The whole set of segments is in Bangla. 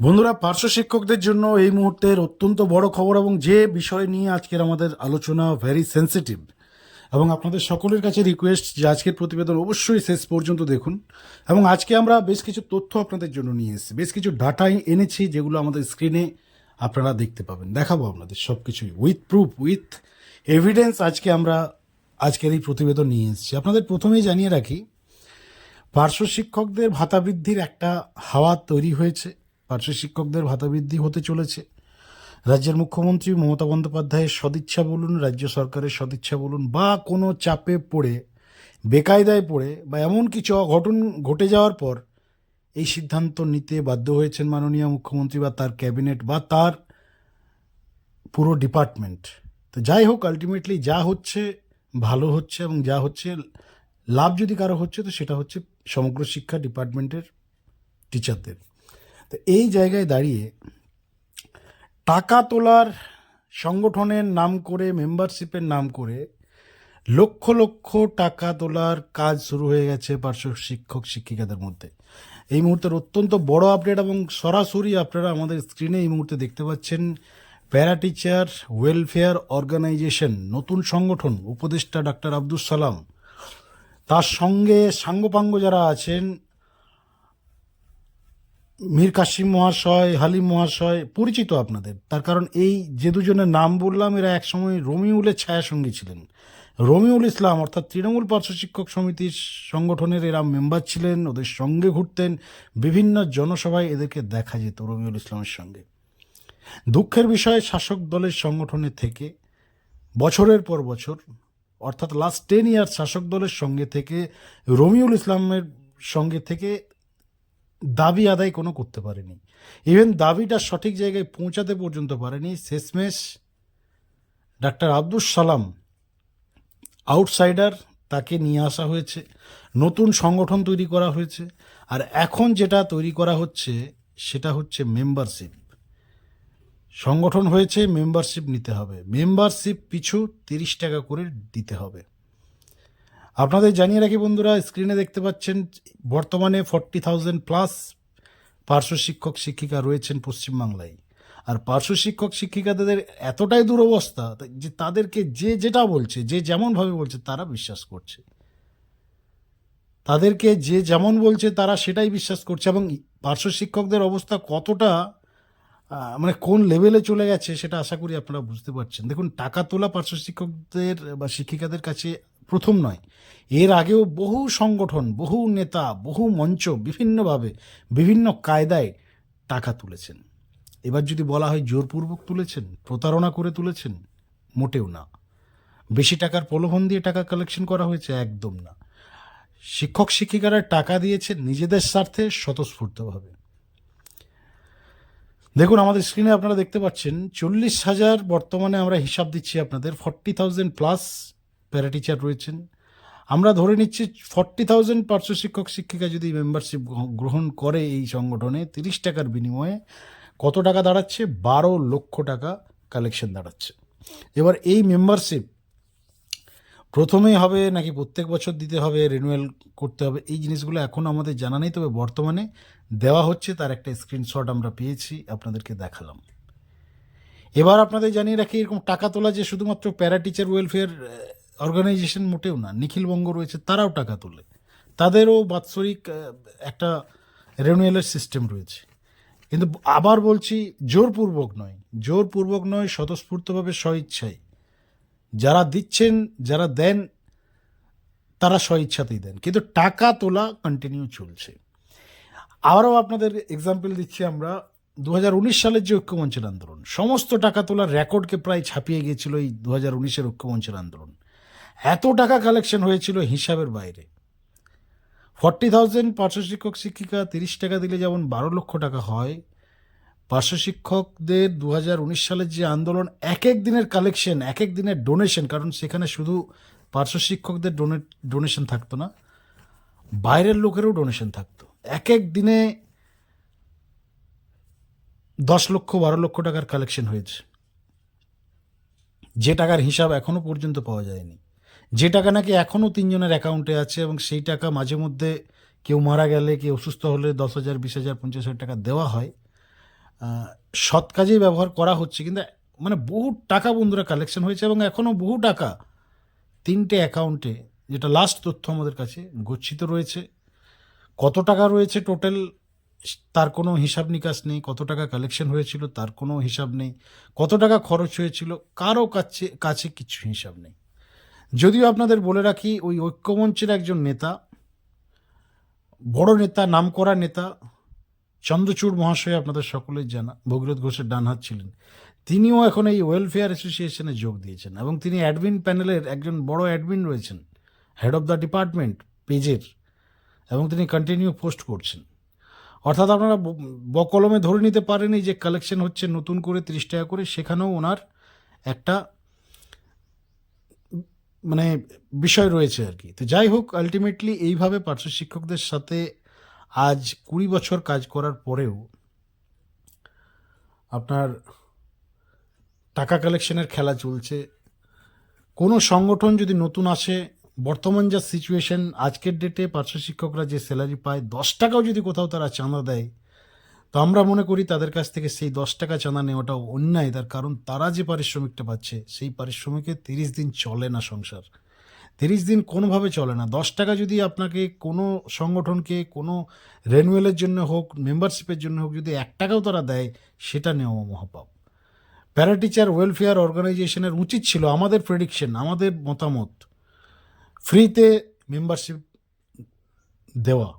বন্ধুরা, পার্শ্ব শিক্ষকদের জন্য এই মুহূর্তের অত্যন্ত বড় খবর এবং যে বিষয় নিয়ে আজকের আমাদের আলোচনা ভেরি সেন্সিটিভ এবং আপনাদের সকলের কাছে রিকোয়েস্ট যে আজকের প্রতিবেদন অবশ্যই শেষ পর্যন্ত দেখুন। এবং আজকে আমরা বেশ কিছু তথ্য আপনাদের জন্য নিয়ে এসেছি। বেশ কিছু ডাটা এনেছি যেগুলো আমাদের স্ক্রিনে আপনারা দেখতে পাবেন। দেখাবো আপনাদের সব কিছুই উইথ প্রুফ উইথ এভিডেন্স আজকে আমরা আজকের এই প্রতিবেদন নিয়ে এসেছি। আপনাদের প্রথমেই জানিয়ে রাখি, পার্শ্ব শিক্ষকদের ভাতা বৃদ্ধির একটা হাওয়া তৈরি হয়েছে। পার্শ্ব শিক্ষকদের ভাতা বৃদ্ধি হতে চলেছে। রাজ্যের মুখ্যমন্ত্রী মমতা বন্দ্যোপাধ্যায়ের সদিচ্ছা বলুন, রাজ্য সরকারের সদিচ্ছা বলুন, বা কোনো চাপে পড়ে, বেকায়দায় পড়ে, বা এমন কিছু অঘটন ঘটে যাওয়ার পর এই সিদ্ধান্ত নিতে বাধ্য হয়েছেন মাননীয় মুখ্যমন্ত্রী বা তার ক্যাবিনেট বা তার পুরো ডিপার্টমেন্ট। তো যাই হোক, আলটিমেটলি যা হচ্ছে ভালো হচ্ছে এবং যা হচ্ছে লাভ যদি কারও হচ্ছে, তো সেটা হচ্ছে সমগ্র শিক্ষা ডিপার্টমেন্টের টিচারদের তো এই জায়গায় দাঁড়িয়ে টাকা তোলার সংগঠনের নাম করে মেম্বারশিপের নাম করে লক্ষ লক্ষ টাকা তোলার কাজ শুরু হয়ে গেছে পার্শ্ব শিক্ষক শিক্ষিকাদের মধ্যে। এই মুহূর্তের অত্যন্ত বড় আপডেট এবং সরাসরি আপনারা আমাদের স্ক্রিনে এই মুহূর্তে দেখতে পাচ্ছেন প্যারা টিচার ওয়েলফেয়ার অর্গানাইজেশন নতুন সংগঠন, উপদেষ্টা ডাক্তার আব্দুল সালাম। তার সঙ্গে সাঙ্গপাঙ্গ যারা আছেন মীর কাশিম মহাশয়, হালিম মহাশয় পরিচিত আপনাদের। তার কারণ এই যে দুজনের নাম বললাম, এরা একসময় রমিউলের ছায়াসঙ্গী ছিলেন। রমিউল ইসলাম অর্থাৎ তৃণমূল পার্শ্ব শিক্ষক সমিতির সংগঠনের এরা মেম্বার ছিলেন, ওদের সঙ্গে ঘুরতেন, বিভিন্ন জনসভায় এদেরকে দেখা যেত রমিউল ইসলামের সঙ্গে। দুঃখের বিষয়ে, শাসক দলের সংগঠনে থেকে, বছরের পর বছর, অর্থাৎ লাস্ট টেন ইয়ার শাসক দলের সঙ্গে থেকে, রমিউল ইসলামের সঙ্গে থেকে দাবি আদায় কোনো করতে পারেনি। ইভেন দাবিটা সঠিক জায়গায় পৌঁছাতে পর্যন্ত পারেনি। শেষমেশ ডাক্তার আব্দুল সালাম আউটসাইডার তাকে নিয়ে আসা হয়েছে। নতুন সংগঠন তৈরি করা হয়েছে। আর এখন যেটা তৈরি করা হচ্ছে, সেটা হচ্ছে মেম্বারশিপ সংগঠন হয়েছে মেম্বারশিপ নিতে হবে। মেম্বারশিপ পিছু তিরিশ টাকা করে দিতে হবে। আপনাদের জানিয়ে রাখি বন্ধুরা, স্ক্রিনে দেখতে পাচ্ছেন, বর্তমানে ফর্টি থাউজেন্ড প্লাস পার্শ্ব শিক্ষক, শিক্ষিকা রয়েছেন পশ্চিমবাংলায়। আর পার্শ্ব শিক্ষক, শিক্ষিকাদের এতটাই দুরবস্থা যে তাদেরকে যে যেটা বলছে, যে যেমনভাবে বলছে, তারা বিশ্বাস করছে। তাদেরকে যে যেমন বলছে, তারা সেটাই বিশ্বাস করছে এবং পার্শ্ব শিক্ষকদের অবস্থা কতটা মানে কোন লেভেলে চলে গেছে, সেটা আশা করি আপনারা বুঝতে পারছেন। দেখুন, টাকা তোলা পার্শ্ব শিক্ষকদের বা শিক্ষিকাদের কাছে প্রথম নয়। এর আগেও বহু সংগঠন, বহু নেতা, বহু মঞ্চ বিভিন্নভাবে বিভিন্ন কায়দায় টাকা তুলেছেন। এবার যদি বলা হয় জোরপূর্বক তুলেছেন, প্রতারণা করে তুলেছেন, মোটেও না। বেশি টাকার প্রলোভন দিয়ে টাকা কালেকশন করা হয়েছে, একদম না। শিক্ষক শিক্ষিকারা টাকা দিয়েছেন নিজেদের স্বার্থে স্বতঃস্ফূর্তভাবে। দেখুন, আমাদের স্ক্রিনে আপনারা দেখতে পাচ্ছেন, চল্লিশ হাজার বর্তমানে আমরা হিসাব দিচ্ছি আপনাদের forty thousand plus para teacher রয়েছেন। আমরা ধরে নিচ্ছি ফর্টি থাউজেন্ড পার্শ্ব শিক্ষক, শিক্ষিকা যদি মেম্বারশিপ গ্রহণ করে এই সংগঠনে, তিরিশ টাকার বিনিময়ে কত টাকা দাঁড়াচ্ছে? বারো লক্ষ টাকা কালেকশন দাঁড়াচ্ছে। এবার এই মেম্বারশিপ প্রথমেই হবে নাকি প্রত্যেক বছর দিতে হবে রিনুয়াল করতে হবে, এই জিনিসগুলো এখন আমাদের জানা নেই, তবে বর্তমানে দেওয়া হচ্ছে, তার একটা স্ক্রিনশট আমরা পেয়েছি, আপনাদেরকে দেখালাম। এবার আপনাদের জানিয়ে রাখি, এরকম টাকা তোলা যে শুধুমাত্র প্যারা টিচার ওয়েলফেয়ার অর্গানাইজেশন মোটেও না নিখিলবঙ্গ রয়েছে, তারাও টাকা তোলে। তাদেরও বাৎসরিক একটা রেনুয়েলের সিস্টেম রয়েছে। কিন্তু আবার বলছি, জোরপূর্বক নয় জোরপূর্বক নয়, স্বতঃস্ফূর্তভাবে স্বইচ্ছায় যারা দিচ্ছেন, যারা দেন, তারা স্বইচ্ছাতেই দেন। কিন্তু টাকা তোলা কন্টিনিউ চলছে। আবারও আপনাদের এক্সাম্পল দিচ্ছি আমরা দু হাজার উনিশ সালের যে ঐক্যমঞ্চের আন্দোলন। সমস্ত টাকা তোলার রেকর্ডকে প্রায় ছাপিয়ে গিয়েছিল এই দু হাজার উনিশের ঐক্যমঞ্চের আন্দোলন। এত টাকা কালেকশন হয়েছিল হিসাবের বাইরে। ফর্টি থাউজেন্ড পার্শ্ব শিক্ষক শিক্ষিকা তিরিশ টাকা দিলে যেমন বারো লক্ষ টাকা হয়, পার্শ্ব শিক্ষকদের দু উনিশ সালের যে আন্দোলন এক এক দিনের কালেকশন এক এক দিনের ডোনেশন কারণ সেখানে শুধু পার্শ্ব শিক্ষকদের ডোনেট ডোনেশন থাকতো না, বাইরের লোকেরও ডোনেশন থাকতো। এক এক দিনে দশ লক্ষ, বারো লক্ষ টাকার কালেকশন হয়েছে। যে টাকার হিসাব এখনও পর্যন্ত পাওয়া যায়নি। যে টাকা নাকি এখনও তিনজনের অ্যাকাউন্টে আছে এবং সেই টাকা মাঝে মধ্যে কেউ মারা গেলে, কেউ অসুস্থ হলে দশ হাজার, বিশ হাজার, পঞ্চাশ হাজার টাকা দেওয়া হয়। সৎ কাজেই ব্যবহার করা হচ্ছে, কিন্তু মানে বহু টাকা বন্ধুরা কালেকশন হয়েছে এবং এখনও বহু টাকা তিনটে অ্যাকাউন্টে, যেটা লাস্ট তথ্য আমাদের কাছে, গচ্ছিত রয়েছে। কত টাকা রয়েছে টোটাল তার কোনো হিসাব নিকাশ নেই। কত টাকা কালেকশন হয়েছিল, তার কোনো হিসাব নেই। কত টাকা খরচ হয়েছিল কারও কাছে কাছে কিছু হিসাব নেই। যদিও আপনাদের বলে রাখি, ওই ঐক্যমঞ্চের একজন নেতা, বড় নেতা, নামকরা নেতা, চন্দ্রচূড় মহাশয় আপনাদের সকলের জানা, ভগীরথ ঘোষের ডান হাত ছিলেন। তিনিও এখন এই ওয়েলফেয়ার অ্যাসোসিয়েশনে যোগ দিয়েছেন এবং তিনি অ্যাডমিন প্যানেলের একজন বড় অ্যাডমিন রয়েছেন, হেড অফ দ্য ডিপার্টমেন্ট, পেজের, এবং তিনি কন্টিনিউ পোস্ট করছেন। অর্থাৎ আপনারা বকলমে ধরে নিতে পারেনি যে কালেকশন হচ্ছে নতুন করে তিরিশ টাকা করে, সেখানেও ওনার একটা মানে বিষয় রয়েছে আর কি। তো যাই হোক আলটিমেটলি এইভাবে পার্শ্ব শিক্ষকদের সাথে আজ কুড়ি বছর কাজ করার পরেও আপনার টাকা কালেকশনের খেলা চলছে। কোনো সংগঠন যদি নতুন আসে, বর্তমান যা সিচুয়েশন আজকের ডেটে পার্শ্ব শিক্ষকরা যে স্যালারি পায়, দশ টাকাও যদি কোথাও তারা চাঁদা দেয় তো আমরা মনে করি তাদের কাছ থেকে সেই দশ টাকা চাঁদা নেওয়াটা অন্যায়, তার কারণ তারা যে পারিশ্রমিকটা পাচ্ছে, সেই পারিশ্রমিকে তিরিশ দিন চলে না সংসার। তিরিশ দিন কোনোভাবে চলে না। দশ টাকা যদি আপনাকে কোনো সংগঠনকে, কোনো রেনুয়েলের জন্য হোক, মেম্বারশিপের জন্য হোক, যদি এক টাকাও তারা দেয়, সেটা নেওয়া মহাপাপ। প্যারাটিচার ওয়েলফেয়ার অর্গানাইজেশনের উচিত ছিল আমাদের প্রেডিকশন আমাদের মতামত, ফ্রিতে মেম্বারশিপ দেওয়া।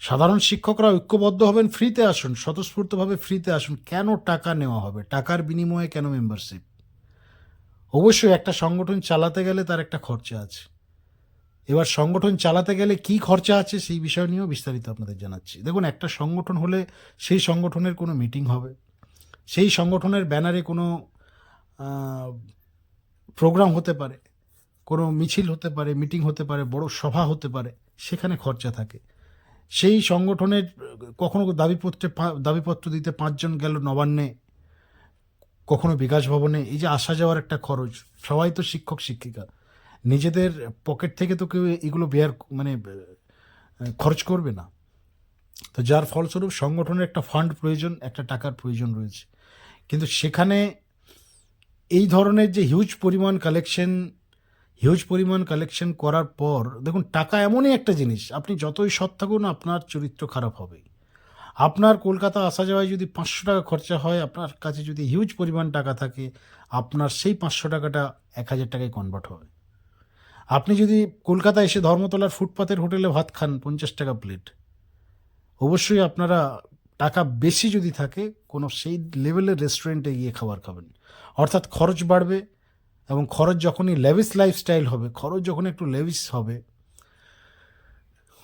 সাধারণ শিক্ষকরা ঐক্যবদ্ধ হবেন, ফ্রিতে আসুন, স্বতঃস্ফূর্তভাবে ফ্রিতে আসুন। কেন টাকা নেওয়া হবে? টাকার বিনিময়ে কেন মেম্বারশিপ অবশ্যই একটা সংগঠন চালাতে গেলে তার একটা খরচা আছে। এবার সংগঠন চালাতে গেলে কি খরচা আছে সেই বিষয় নিয়েও বিস্তারিত আপনাদের জানাচ্ছি। দেখুন, একটা সংগঠন হলে সেই সংগঠনের কোনো মিটিং হবে। সেই সংগঠনের ব্যানারে কোনো প্রোগ্রাম হতে পারে, কোনো মিছিল হতে পারে মিটিং হতে পারে, বড় সভা হতে পারে, সেখানে খরচা থাকে। সেই সংগঠনের, কখনো দাবিপত্রে দাবিপত্র দিতে পাঁচজন গেল নবান্নে, কখনো বিকাশ ভবনে, এই যে আসা যাওয়ার একটা খরচ, সবাই তো শিক্ষক, শিক্ষিকা। নিজেদের পকেট থেকে তো কেউ এগুলো বেয়ার মানে খরচ করবে না। তো যার ফলস্বরূপ সংগঠনের একটা ফান্ড প্রয়োজন, একটা টাকার প্রয়োজন রয়েছে। কিন্তু সেখানে এই ধরনের যে হিউজ পরিমাণ কালেকশন হিউজ পরিমাণ কালেকশন করার পর, দেখুন, টাকা এমনই একটা জিনিস, আপনি যতই সৎ থাকুন, আপনার চরিত্র খারাপ হবে আপনার কলকাতা আসা যাওয়ায় যদি পাঁচশো টাকা খরচা হয়, আপনার কাছে যদি হিউজ পরিমাণ টাকা থাকে, আপনার সেই পাঁচশো টাকাটা এক হাজার টাকায় কনভার্ট হবে আপনি যদি কলকাতা এসে ধর্মতলার ফুটপাতের হোটেলে ভাত খান, পঞ্চাশ টাকা প্লেট অবশ্যই আপনারা টাকা বেশি যদি থাকে, কোনো সেই লেভেলের রেস্টুরেন্টে গিয়ে খাবার খাবেন। অর্থাৎ খরচ বাড়বে এবং খরচ যখনই লেভিস লাইফস্টাইল হবে, খরচ যখন একটু লেভিস হবে,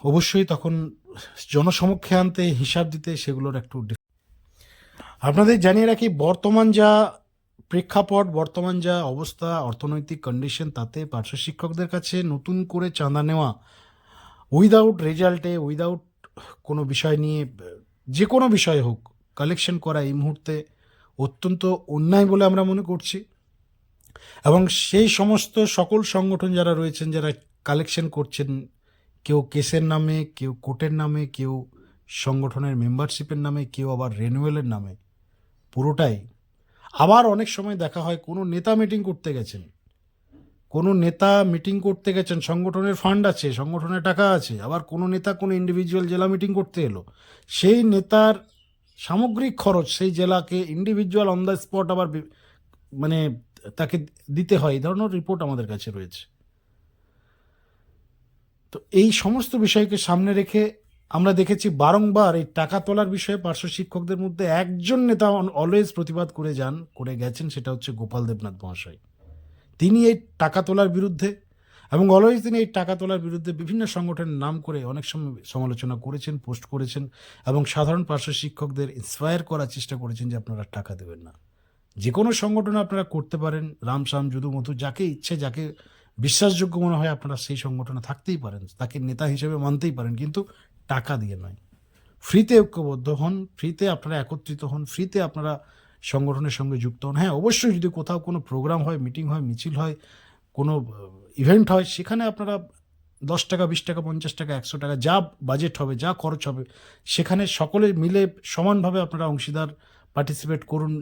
অবশ্যই তখন জনসমক্ষে আনতে, হিসাব দিতে সেগুলোর একটু আপনাদের জানিয়ে রাখি, বর্তমান যা প্রেক্ষাপট, বর্তমান যা অবস্থা, অর্থনৈতিক কন্ডিশন তাতে পার্শ্ব শিক্ষকদের কাছে নতুন করে চাঁদা নেওয়া উইদাউট রেজাল্টে উইদাউট কোনো বিষয় নিয়ে, যে কোনো বিষয় হোক কালেকশন করা এই মুহূর্তে অত্যন্ত অন্যায় বলে আমরা মনে করছি। এবং সেই সমস্ত সকল সংগঠন যারা রয়েছেন, যারা কালেকশন করছেন, কেউ কেসের নামে, কেউ কোর্টের নামে, কেউ সংগঠনের মেম্বারশিপের নামে, কেউ আবার রেনুয়েলের নামে, পুরোটাই। আবার অনেক সময় দেখা হয় কোনো নেতা মিটিং করতে গেছেন। কোনো নেতা মিটিং করতে গেছেন, সংগঠনের ফান্ড আছে, সংগঠনের টাকা আছে, আবার কোনো নেতা কোনো ইন্ডিভিজুয়াল জেলা মিটিং করতে এলো। সেই নেতার সামগ্রিক খরচ, সেই জেলাকে ইন্ডিভিজুয়াল অন দ্য স্পট আবার মানে তাকে দিতে হয়, এই ধরনের রিপোর্ট আমাদের কাছে রয়েছে। তো এই সমস্ত বিষয়কে সামনে রেখে আমরা দেখেছি বারংবার এই টাকা তোলার বিষয়ে পার্শ্ব শিক্ষকদের মধ্যে একজন নেতা অলওয়েজ প্রতিবাদ করে যান, করে গেছেন, সেটা হচ্ছে গোপাল দেবনাথ মহাশয়। তিনি এই টাকা তোলার বিরুদ্ধে এবং অলওয়েজ তিনি এই টাকা তোলার বিরুদ্ধে বিভিন্ন সংগঠনের নাম করে অনেক সময় সমালোচনা করেছেন, পোস্ট করেছেন এবং সাধারণ পার্শ্ব শিক্ষকদের ইন্সপায়ার করার চেষ্টা করেছেন যে আপনারা টাকা দেবেন না। যে কোনো সংগঠন আপনারা করতে পারেন রামসাম যদু মধু, যাকে ইচ্ছে, যাকে বিশ্বাসযোগ্য মনে হয় আপনারা সেই সংগঠনে থাকতেই পারেন, তাকে নেতা হিসেবে মানতেই পারেন, কিন্তু টাকা দিয়ে নয়। ফ্রিতে ঐক্যবদ্ধ হন, ফ্রিতে আপনারা একত্রিত হন, ফ্রিতে আপনারা সংগঠনের সঙ্গে যুক্ত হন। হ্যাঁ অবশ্যই যদি কোথাও কোনো প্রোগ্রাম হয়, মিটিং হয়, মিছিল হয়, কোনো ইভেন্ট হয়, সেখানে আপনারা দশ টাকা, বিশ টাকা, পঞ্চাশ টাকা, একশো টাকা, যা বাজেট হবে, যা খরচ হবে, সেখানে সকলে মিলে সমানভাবে আপনারা অংশীদার পার্টিসিপেট করুন।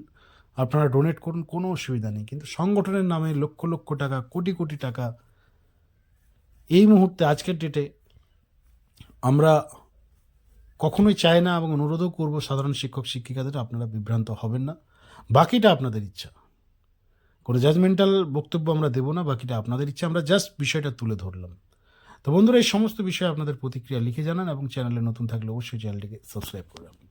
আপনারা ডোনেট করুন, কোনো অসুবিধা নেই। কিন্তু সংগঠনের নামে লক্ষ লক্ষ টাকা, কোটি কোটি টাকা, এই মুহূর্তে, আজকের ডেটে আমরা কখনোই চাই না এবং অনুরোধও করব সাধারণ শিক্ষক শিক্ষিকাদের, আপনারা বিভ্রান্ত হবেন না। বাকিটা আপনাদের ইচ্ছা। কোনো জাজমেন্টাল বক্তব্য আমরা দেবো না, বাকিটা আপনাদের ইচ্ছা। আমরা জাস্ট বিষয়টা তুলে ধরলাম। তো বন্ধুরা, এই সমস্ত বিষয়ে আপনাদের প্রতিক্রিয়া লিখে জানান এবং চ্যানেলে নতুন থাকলে অবশ্যই চ্যানেলটিকে সাবস্ক্রাইব করবেন